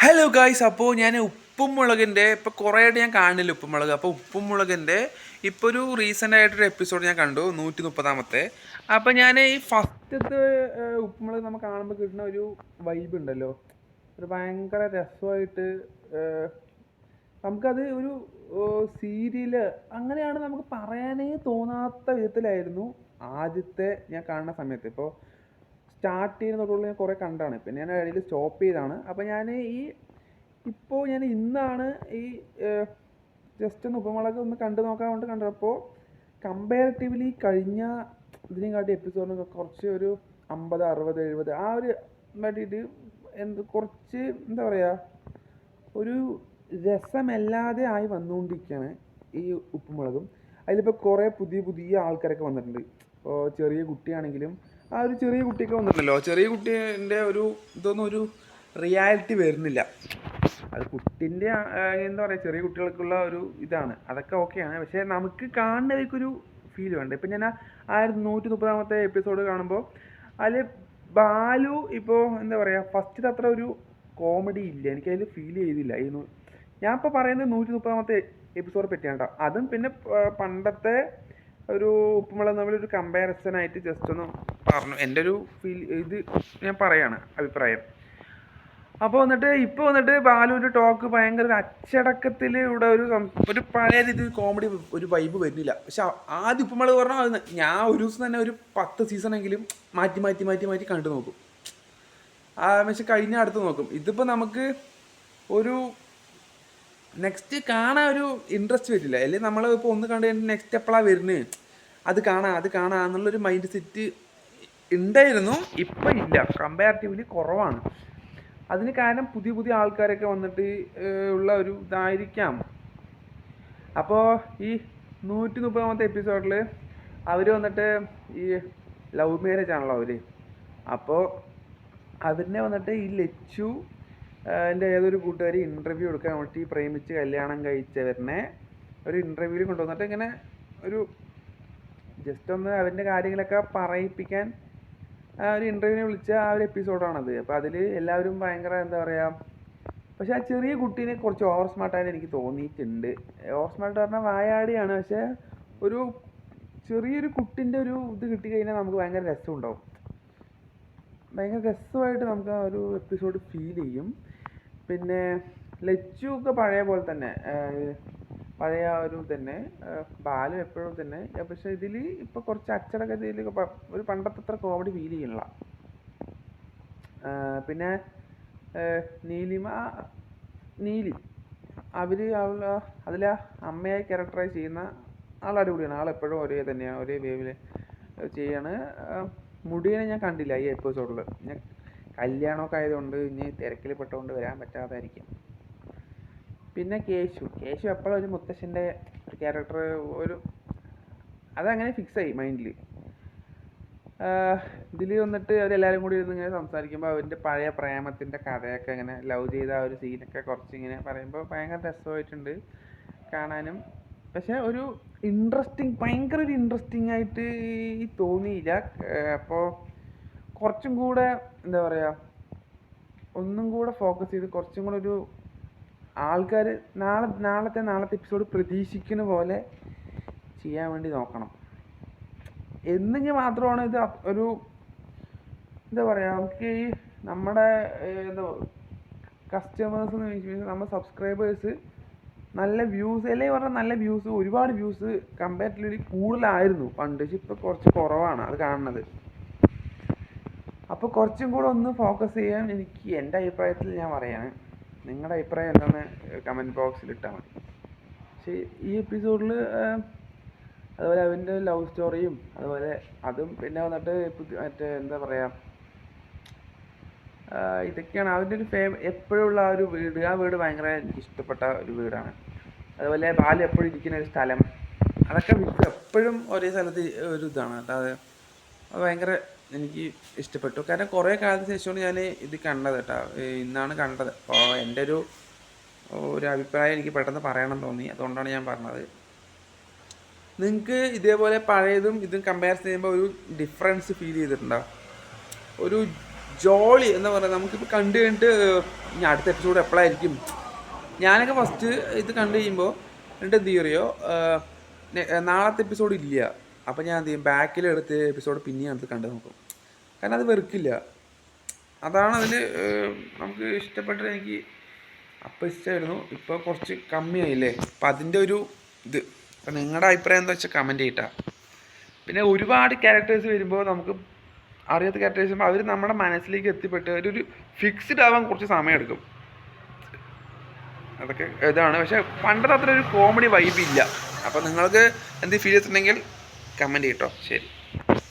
Hello guys അപ്പോൾ ഞാൻ ഉപ്പും മുളകിന്റെ ഇപ്പോൾ കുറേയായിട്ട് ഞാൻ കാണില്ല ഉപ്പും മുളക് അപ്പോൾ ഉപ്പും മുളകിന്റെ ഇപ്പോൾ ഒരു റീസെന്റ് ആയിട്ടൊരു എപ്പിസോഡ് ഞാൻ കണ്ടു നൂറ്റി മുപ്പതാമത്തെ അപ്പോൾ ഞാൻ ഈ ഫസ്റ്റത്തെ ഉപ്പും മുളക് നമ്മൾ കാണുമ്പോൾ കിട്ടുന്ന ഒരു വൈബ് ഉണ്ടല്ലോ. ഒരു ഭയങ്കര രസമായിട്ട് നമുക്കത് ഒരു സീരിയൽ അങ്ങനെയാണ് നമുക്ക് പറയാനേ തോന്നാത്ത വിധത്തിലായിരുന്നു ആദ്യത്തെ ഞാൻ കാണുന്ന സമയത്ത്. ഇപ്പോൾ സ്റ്റാർട്ട് ചെയ്യുന്ന തൊട്ടുള്ള ഞാൻ കുറേ കണ്ടാണ്. പിന്നെ ഞാൻ ഇടയിൽ സ്റ്റോപ്പ് ചെയ്താണ്. അപ്പോൾ ഞാൻ ഈ ഇപ്പോൾ ഞാൻ ഇന്നാണ് ഈ ജസ്റ്റ് ഒന്ന് ഉപമുളക് ഒന്ന് കണ്ടു നോക്കാൻ വേണ്ടി കണ്ടപ്പോൾ കമ്പാരിറ്റീവ്ലി കഴിഞ്ഞ ഇതിനെയും കാട്ടി എപ്പിസോഡിന് കുറച്ച് ഒരു അമ്പത് അറുപത് എഴുപത് ആ ഒരു വേണ്ടിയിട്ട് എന്ത് കുറച്ച് എന്താ പറയുക ഒരു രസമല്ലാതെ ആയി വന്നുകൊണ്ടിരിക്കുകയാണ് ഈ ഉപ്പുമുളകും. അതിലിപ്പോൾ കുറേ പുതിയ പുതിയ ആൾക്കാരൊക്കെ വന്നിട്ടുണ്ട്. ഇപ്പോൾ ചെറിയ കുട്ടിയാണെങ്കിലും ആ ഒരു ചെറിയ കുട്ടിയൊക്കെ വന്നിട്ടുണ്ടല്ലോ ചെറിയ കുട്ടീന്റെ ഒരു ഇതൊന്നും ഒരു റിയാലിറ്റി വരുന്നില്ല. അത് കുട്ടിന്റെ എന്താ പറയുക ചെറിയ കുട്ടികൾക്കുള്ള ഒരു ഇതാണ്. അതൊക്കെ ഓക്കെയാണ് പക്ഷേ നമുക്ക് കാണുന്നവർക്കൊരു ഫീൽ വേണ്ട? ഇപ്പം ഞാൻ ആയിരത്തി നൂറ്റി മുപ്പതാമത്തെ എപ്പിസോഡ് കാണുമ്പോൾ അതിൽ ബാലു ഇപ്പോൾ എന്താ പറയുക ഫസ്റ്റ് അത്ര ഒരു കോമഡി ഇല്ല. എനിക്ക് എനിക്കതിൽ ഫീൽ ചെയ്തില്ല. ഈ ഞാൻ ഇപ്പോൾ പറയുന്നത് നൂറ്റി മുപ്പതാമത്തെ എപ്പിസോഡ് പറ്റിയാണ് കേട്ടോ അതും പിന്നെ പണ്ടത്തെ ഒരു ഉപ്പുമുളക് കമ്പാരിസൺ ആയിട്ട് ജസ്റ്റ് ഒന്ന് പറഞ്ഞു. എന്റെ ഒരു ഫീൽ ഇത് ഞാൻ പറയാണ് അഭിപ്രായം. അപ്പോൾ വന്നിട്ട് ഇപ്പോൾ വന്നിട്ട് ബാലുവിന്റെ ടോക്ക് ഭയങ്കര ഒരു അച്ചടക്കത്തിൽ ഇവിടെ ഒരു ഒരു പഴയ രീതി കോമഡി ഒരു വൈബ് വരുന്നില്ല. പക്ഷെ ആദ്യം ഉപ്പുമുളക് പറഞ്ഞാൽ അത് ഞാൻ ഒരു ദിവസം തന്നെ ഒരു പത്ത് സീസണെങ്കിലും മാറ്റി മാറ്റി മാറ്റി മാറ്റി കണ്ടു നോക്കും. ആ പക്ഷെ കഴിഞ്ഞ അടുത്ത് നോക്കും. ഇതിപ്പോൾ നമുക്ക് ഒരു നെക്സ്റ്റ് കാണാൻ ഒരു ഇൻട്രസ്റ്റ് വരില്ല. അല്ലെങ്കിൽ നമ്മൾ ഇപ്പോൾ ഒന്ന് കണ്ടു കഴിഞ്ഞാൽ നെക്സ്റ്റ് എപ്പോഴാണ് വരുന്നത് അത് കാണാം അത് കാണാം എന്നുള്ളൊരു മൈൻഡ് സെറ്റ് ഉണ്ടായിരുന്നു ഇപ്പം ഇല്ല. കമ്പാരിറ്റീവ്ലി കുറവാണ്. അതിന് കാരണം പുതിയ പുതിയ ആൾക്കാരൊക്കെ വന്നിട്ട് ഉള്ള ഒരു ഇതായിരിക്കാം. അപ്പോൾ ഈ നൂറ്റി മുപ്പതാമത്തെ എപ്പിസോഡിൽ അവർ വന്നിട്ട് ഈ ലവ് മാരേജ് ആണല്ലോ അവർ അപ്പോൾ അവരിനെ വന്നിട്ട് ഈ ലച്ചു എന്റെ ഏതൊരു കൂട്ടുകാരി ഇന്റർവ്യൂ എടുക്കാൻ വേണ്ടി പ്രേമിച്ച് കല്യാണം കഴിച്ചവരനെ ഒരു ഇന്റർവ്യൂവിൽ കൊണ്ടുവന്നിട്ട് ഇങ്ങനെ ഒരു ജസ്റ്റ് ഒന്ന് അവന്റെ കാര്യങ്ങളൊക്കെ പറയിപ്പിക്കാൻ ആ ഒരു ഇന്റർവ്യൂവിനെ വിളിച്ച ആ ഒരു എപ്പിസോഡാണത് അപ്പോൾ അതിൽ എല്ലാവരും ഭയങ്കര എന്താ പറയുക പക്ഷെ ആ ചെറിയ കുട്ടീനെ കുറച്ച് ഓവർ സ്മാർട്ടായിട്ട് എനിക്ക് തോന്നിയിട്ടുണ്ട്. ഓവർ സ്മാർട്ട് പറഞ്ഞാൽ വായാടിയാണ്. പക്ഷേ ഒരു ചെറിയൊരു കുട്ടിന്റെ ഒരു ഇത് കിട്ടിക്കഴിഞ്ഞാൽ നമുക്ക് ഭയങ്കര രസമുണ്ടാവും. ഭയങ്കര രസമായിട്ട് നമുക്ക് ആ ഒരു എപ്പിസോഡ് ഫീൽ ചെയ്യും. പിന്നെ ലച്ചു ഒക്കെ പഴയ പോലെ തന്നെ പഴയ ഒരു തന്നെ ബാലു എപ്പോഴും തന്നെ പക്ഷെ ഇതിൽ ഇപ്പോൾ കുറച്ച് അച്ചടക്കത്തിൽ ഒരു പണ്ടത്തെ അത്ര കോമഡി ഫീൽ ചെയ്യുന്നില്ല. പിന്നെ നീലിമ നീലി. അവർ അതിലെ അമ്മയായി ക്യാരക്ടറൈസ് ചെയ്യുന്ന ആൾ അടിപൊളിയാണ് ആൾ എപ്പോഴും ഒരേ തന്നെയാണ് ഒരേ വേവിൽ ചെയ്യാണ്. മുടിയനെ ഞാൻ കണ്ടില്ല ഈ എപ്പിസോഡിൽ ഞാൻ കല്യാണമൊക്കെ ആയതുകൊണ്ട് ഇനി തിരക്കിൽ പെട്ടുകൊണ്ട് വരാൻ പറ്റാതായിരിക്കും. പിന്നെ കേശു. കേശു എപ്പോഴും ഒരു മുത്തശ്ശന്റെ ഒരു ക്യാരക്ടർ ഒരു അതങ്ങനെ ഫിക്സ് ആയി മൈൻഡിൽ ഇതിൽ വന്നിട്ട് അവരെല്ലാവരും കൂടി ഇരുന്ന് ഇങ്ങനെ സംസാരിക്കുമ്പോൾ അവന്റെ പഴയ പ്രേമത്തിന്റെ കഥയൊക്കെ ഇങ്ങനെ ലവ് ചെയ്ത ആ ഒരു സീനൊക്കെ കുറച്ച് ഇങ്ങനെ പറയുമ്പോൾ ഭയങ്കര രസമായിട്ടുണ്ട് കാണാനും. പക്ഷെ ഒരു ഇൻട്രസ്റ്റിംഗ് ഭയങ്കര ഒരു ഇൻട്രസ്റ്റിംഗ് ആയിട്ട് തോന്നിയില്ല. അപ്പോൾ കുറച്ചും കൂടെ എന്താ പറയുക ഒന്നും കൂടെ ഫോക്കസ് ചെയ്ത് കുറച്ചും കൂടെ ഒരു ആൾക്കാർ നാളെ നാളത്തെ നാളത്തെ എപ്പിസോഡ് പ്രതീക്ഷിക്കുന്ന പോലെ ചെയ്യാൻ വേണ്ടി നോക്കണം. എന്നെങ്കിൽ മാത്രമാണ് ഇത് ഒരു എന്താ പറയുക നമുക്ക് ഈ നമ്മുടെ എന്താ കസ്റ്റമേഴ്സ് എന്ന് വെച്ചാൽ നമ്മുടെ സബ്സ്ക്രൈബേഴ്സ് നല്ല വ്യൂസ് അല്ലേ പറഞ്ഞാൽ നല്ല വ്യൂസ് ഒരുപാട് വ്യൂസ് കമ്പാരിറ്റീവ്ലി കൂടുതലായിരുന്നു പണ്ട് പക്ഷെ ഇപ്പോൾ കുറച്ച് കുറവാണ് അത് കാണുന്നത്. അപ്പോൾ കുറച്ചും കൂടെ ഒന്ന് ഫോക്കസ് ചെയ്യാൻ എനിക്ക് എന്റെ അഭിപ്രായത്തിൽ ഞാൻ പറയാണ്. നിങ്ങളുടെ അഭിപ്രായം എന്താണെന്ന് കമന്റ് ബോക്സിൽ ഇട്ടാൽ മതി. പക്ഷേ ഈ എപ്പിസോഡിൽ അതുപോലെ അവന്റെ ലവ് സ്റ്റോറിയും അതുപോലെ അതും പിന്നെ വന്നിട്ട് മറ്റേ എന്താ പറയുക ഇതൊക്കെയാണ്. അവന്റെ ഒരു ഫേമ എപ്പോഴുള്ള ആ ഒരു വീട്. ആ വീട് ഭയങ്കര എനിക്ക് ഇഷ്ടപ്പെട്ട ഒരു വീടാണ്. അതുപോലെ ബാലു എപ്പോഴും ഇരിക്കുന്ന ഒരു സ്ഥലം. അതൊക്കെ എപ്പോഴും ഒരേ സ്ഥലത്ത് ഒരു ഇതാണ്. കേട്ടോ അത് ഭയങ്കര എനിക്ക് ഇഷ്ടപ്പെട്ടു. കാരണം കുറേ കാലത്തിന് ശേഷമാണ് ഞാൻ ഇത് കണ്ടത് കേട്ടോ. ഇന്നാണ് കണ്ടത്. അപ്പോൾ എന്റെ ഒരു ഒരു അഭിപ്രായം എനിക്ക് പെട്ടെന്ന് പറയണം തോന്നി. അതുകൊണ്ടാണ് ഞാൻ പറഞ്ഞത്. നിങ്ങൾക്ക് ഇതേപോലെ പഴയതും ഇതും കമ്പയർ ചെയ്യുമ്പോൾ ഒരു ഡിഫറൻസ് ഫീൽ ചെയ്തിട്ടുണ്ടോ? ഒരു ജോളി എന്താ പറയുക നമുക്കിപ്പോൾ കണ്ടു കഴിഞ്ഞിട്ട് ഇനി അടുത്ത എപ്പിസോഡ് എപ്പോഴായിരിക്കും ഞാനൊക്കെ ഫസ്റ്റ് ഇത് കണ്ടു കഴിയുമ്പോൾ എന്നിട്ട് എന്ത് ചെയ്യോ നാളത്തെ എപ്പിസോഡ് ഇല്ല. അപ്പോൾ ഞാൻ എന്ത് ചെയ്യും? ബാക്കിൽ എടുത്ത് എപ്പിസോഡ് പിന്നെയും അടുത്ത് കണ്ടു നോക്കും. കാരണം അത് വെറുക്കില്ല. അതാണ് അതിൽ നമുക്ക് ഇഷ്ടപ്പെട്ടത് എനിക്ക് അപ്പം ഇഷ്ടമായിരുന്നു ഇപ്പോൾ കുറച്ച് കമ്മിയായില്ലേ? അപ്പം അതിന്റെ ഒരു ഇത്. അപ്പം നിങ്ങളുടെ അഭിപ്രായം എന്താ വെച്ചാൽ കമന്റ് ചെയ്യട്ടാ. പിന്നെ ഒരുപാട് ക്യാരക്ടേഴ്സ് വരുമ്പോൾ നമുക്ക് അറിയാത്ത ക്യാരക്ടേഴ്സ് അവർ നമ്മുടെ മനസ്സിലേക്ക് എത്തിപ്പെട്ട് ഒരു ഫിക്സ്ഡ് ആവാൻ കുറച്ച് സമയം എടുക്കും. അതൊക്കെ ഇതാണ്. പക്ഷെ പണ്ടത്തെ അത്ര ഒരു കോമഡി വൈബ് ഇല്ല. അപ്പോൾ നിങ്ങൾക്ക് എന്ത് ഫീൽ ചെയ്തിട്ടുണ്ടെങ്കിൽ കമന്റ് ചെയ്യട്ടോ ശരി.